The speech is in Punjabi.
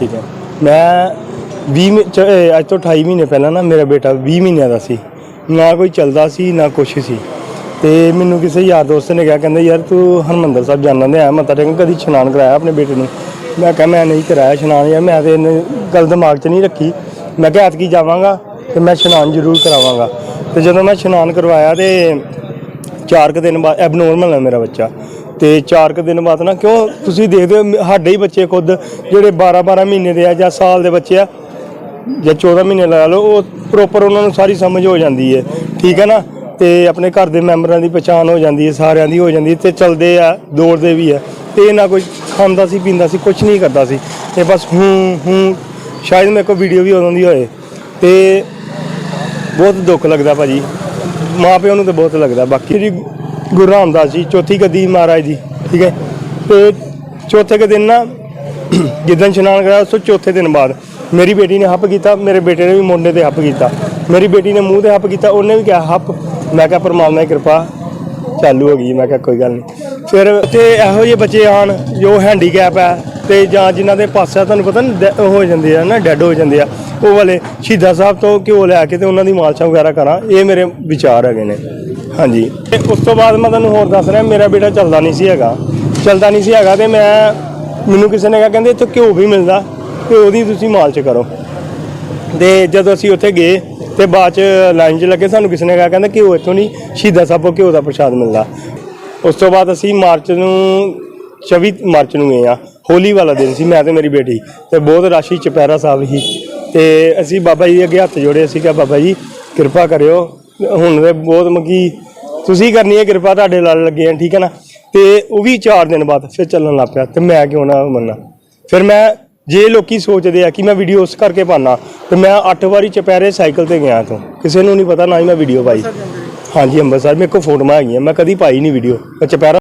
ਠੀਕ ਹੈ ਮੈਂ 20 ਮਹੀ- ਚ- ਇਹ ਅੱਜ ਤੋਂ 28 ਮਹੀਨੇ ਪਹਿਲਾਂ ਨਾ ਮੇਰਾ ਬੇਟਾ 20 ਮਹੀਨਿਆਂ ਦਾ ਸੀ। ਨਾ ਕੋਈ ਚੱਲਦਾ ਸੀ, ਨਾ ਕੁਛ ਸੀ। ਤੇ ਮੈਨੂੰ ਕਿਸੇ ਯਾਰ ਦੋਸਤ ਨੇ ਕਿਹਾ, ਕਹਿੰਦਾ, ਯਾਰ, ਤੂੰ ਹਰਮੰਦਰ ਸਾਹਿਬ ਜਾਣਾ ਤੇ ਆ ਮੱਥਾ ਟੇਕਣ ਕਦੀ ਇਸ਼ਨਾਨ ਕਰਾਇਆ ਆਪਣੇ ਬੇਟੇ ਨੂੰ? ਮੈਂ ਕਿਹਾ, ਮੈਂ ਨਹੀਂ ਕਰਾਇਆ ਇਸ਼ਨਾਨ ਯਾਰ, ਮੈਂ ਤੇ ਇਹਨੇ ਗੱਲ ਦਿਮਾਗ 'ਚ ਨਹੀਂ ਰੱਖੀ। ਮੈਂ ਕਿਹਾ, ਐਤਕੀ ਜਾਵਾਂਗਾ ਤੇ ਮੈਂ ਇਸ਼ਨਾਨ ਜ਼ਰੂਰ ਕਰਾਵਾਂਗਾ। ਤੇ ਜਦੋਂ ਮੈਂ ਇਸ਼ਨਾਨ ਕਰਵਾਇਆ ਤੇ ਚਾਰ ਕੁ ਦਿਨ ਬਾਅਦ ਐਬਨੋਰਮਲ ਹੈ ਮੇਰਾ ਬੱਚਾ। ਤੇ ਚਾਰ ਕੁ ਦਿਨ ਬਾਅਦ ਨਾ, ਕਿਉਂ ਤੁਸੀਂ ਦੇਖਦੇ ਹੋ ਸਾਡੇ ਹੀ ਬੱਚੇ ਖੁਦ, ਜਿਹੜੇ 12 12 ਮਹੀਨੇ ਦੇ ਆ ਜਾਂ ਸਾਲ ਦੇ ਬੱਚੇ ਆ, ਜਾਂ 14 ਮਹੀਨੇ ਲਾ ਲਓ, ਉਹ ਪ੍ਰੋਪਰ ਉਹਨਾਂ ਨੂੰ ਸਾਰੀ ਸਮਝ ਹੋ ਜਾਂਦੀ ਹੈ ਠੀਕ ਹੈ ਨਾ? ਤੇ ਆਪਣੇ ਘਰ ਦੇ ਮੈਂਬਰਾਂ ਦੀ ਪਛਾਣ ਹੋ ਜਾਂਦੀ ਹੈ ਸਾਰਿਆਂ ਦੀ ਹੋ ਜਾਂਦੀ ਹੈ ਤੇ ਚਲਦੇ ਆ, ਦੌੜਦੇ ਵੀ ਆ। ਤੇ ਇਹ ਨਾ ਕੋਈ ਖਾਂਦਾ ਸੀ, ਪੀਂਦਾ ਸੀ ਕੁਝ ਨਹੀਂ ਕਰਦਾ ਸੀ। ਤੇ ਬਸ ਹੂੰ ਹੂੰ, ਸ਼ਾਇਦ ਮੇਰੇ ਕੋਲ ਵੀਡੀਓ ਵੀ ਉਦੋਂ ਦੀ ਹੋਏ। ਤੇ ਬਹੁਤ ਦੁੱਖ ਲੱਗਦਾ ਭਾਜੀ। ਮਾਂ ਪਿਓ ਨੂੰ ਤਾਂ ਬਹੁਤ ਲੱਗਦਾ, ਬਾਕੀ ਜੀ ਗੁਰੂ ਰਾਮਦਾਸ ਜੀ, ਚੌਥੀ ਗੱਦੀ ਮਹਾਰਾਜ ਦੀ ਠੀਕ ਹੈ? ਤੇ ਚੌਥੇ ਕੁ ਦਿਨ ਨਾ ਜਿੱਦਣ ਇਸ਼ਨਾਨ ਕਰਾਇਆ, ਉਸ ਤੋਂ ਚੌਥੇ ਦਿਨ ਬਾਅਦ ਮੇਰੀ ਬੇਟੀ ਨੇ ਹੱਪ ਕੀਤਾ, ਮੇਰੇ ਬੇਟੇ ਨੇ ਵੀ ਮੋਢੇ ਤੇ ਹੱਪ ਕੀਤਾ। ਮੇਰੀ ਬੇਟੀ ਨੇ ਮੂੰਹ ਤੇ ਹੱਪ ਕੀਤਾ, ਉਹਨੇ ਵੀ ਕਿਹਾ, ਹੱਪ। ਮੈਂ ਕਿਹਾ, ਪਰਮਾਤਮਾ ਦੀ ਕਿਰਪਾ ਚਾਲੂ ਹੋ ਗਈ ਮੈਂ ਕਿਹਾ, ਕੋਈ ਗੱਲ ਨਹੀਂ। ਫਿਰ ਤੇ ਇਹੋ ਜਿਹੇ ਬੱਚੇ ਆਣ ਜੋ ਹੈਂਡੀਕੈਪ ਹੈ, ਤੇ ਜਾਂ ਜਿਨ੍ਹਾਂ ਦੇ ਪਾਸਾ ਤੁਹਾਨੂੰ ਪਤਾ ਨਾ, ਡੈ- ਹੋ ਜਾਂਦੇ ਆ ਨਾ, ਡੈੱਡ ਹੋ ਜਾਂਦੇ ਆ, ਉਹ ਵਾਲੇ ਸ਼ਹੀਦਾਂ ਸਾਹਿਬ ਤੋਂ ਘਿਓ ਲੈ ਕੇ ਤੇ ਉਹਨਾਂ ਦੀ ਮਾਲਸ਼ਾਂ ਵਗੈਰਾ ਕਰਾਂ, ਇਹ ਮੇਰੇ ਵਿਚਾਰ ਹੈਗੇ ਨੇ। ਹਾਂਜੀ। ਤੇ ਉਸ ਤੋਂ ਬਾਅਦ ਮੈਂ ਤੁਹਾਨੂੰ ਹੋਰ ਦੱਸ ਰਿਹਾ, ਮੇਰਾ ਬੇਟਾ ਚੱਲਦਾ ਨਹੀਂ ਸੀ ਹੈਗਾ। ਚੱਲਦਾ ਨਹੀਂ ਸੀ ਹੈਗਾ ਤੇ ਮੈਂ, ਮੈਨੂੰ ਕਿਸੇ ਨੇ ਕਿਹਾ, ਕਹਿੰਦੇ ਇੱਥੇ ਘਿਓ ਵੀ ਮਿਲਦਾ, ਤੇ ਉਹਦੀ ਤੁਸੀਂ ਮਾਲਸ਼ ਕਰੋ। ਤੇ ਜਦੋਂ ਅਸੀਂ ਉੱਥੇ ਗਏ, ਤੇ ਬਾਅਦ ਚ ਲਾਈਨ 'ਚ ਲੱਗੇ, ਸਾਨੂੰ ਕਿਸੇ ਨੇ ਕਿਹਾ, ਕਹਿੰਦਾ ਘਿਓ ਇੱਥੋਂ ਨਹੀਂ, ਸ਼ਹੀਦਾਂ ਸਾਹਿਬੋਂ ਘਿਓ ਦਾ ਪ੍ਰਸ਼ਾਦ ਮਿਲਦਾ। ਉਸ ਤੋਂ ਬਾਅਦ ਅਸੀਂ ਮਾਰਚ ਨੂੰ 24 ਮਾਰਚ ਨੂੰ ਗਏ ਆ। ਹੋਲੀ ਵਾਲਾ ਦਿਨ ਸੀ, ਮੈਂ ਤੇ ਮੇਰੀ ਬੇਟੀ, ਤੇ ਬਹੁਤ ਰਾਸ਼ੀ ਚਪੈਰਾ ਸਾਹਿਬ ਸੀ ਤੇ ਅਸੀਂ ਬਾਬਾ ਜੀ ਦੇ ਅੱਗੇ ਹੱਥ ਜੋੜੇ, ਅਸੀਂ ਕਿਹਾ, ਬਾਬਾ ਜੀ, ਕਿਰਪਾ ਕਰਿਓ ਹੁਣ ਤੇ ਬਹੁਤ ਮਗੀ ਤੁਸੀਂ ਕਰਨੀ ਹੈ ਕਿਰਪਾ ਤੁਹਾਡੇ ਨਾਲ ਲੱਗੇ ਆ ਠੀਕ ਹੈ ਨਾ? ਤੇ ਉਹ ਵੀ 4 ਦਿਨ ਬਾਅਦ ਫਿਰ ਚੱਲਣ ਲੱਗ ਪਿਆ ਤੇ ਮੈਂ ਕਿਉਂ ਨਾ ਮੰਨਾਂ? ਫਿਰ ਮੈਂ ਜੇ ਲੋਕੀ ਸੋਚਦੇ ਆ ਕਿ ਮੈਂ ਵੀਡੀਓ ਉਸ ਕਰਕੇ ਪਾਣਾ ਤੇ ਮੈਂ 8 ਵਾਰੀ ਚਪੈਰੇ ਸਾਈਕਲ ਤੇ ਗਿਆ ਤੋਂ ਕਿਸੇ ਨੂੰ ਨਹੀਂ ਪਤਾ ਨਾ ਹੀ ਮੈਂ ਵੀਡੀਓ ਪਾਈ। ਹਾਂਜੀ ਅੰਮ੍ਰਿਤਸਰ ਮੇਰੇ ਕੋਲ ਫੋਟੋਆਂ ਹੈਗੀਆਂ ਮੈਂ ਕਦੀ ਪਾਈ ਨਹੀਂ ਵੀਡੀਓ ਚਪੈਰਾ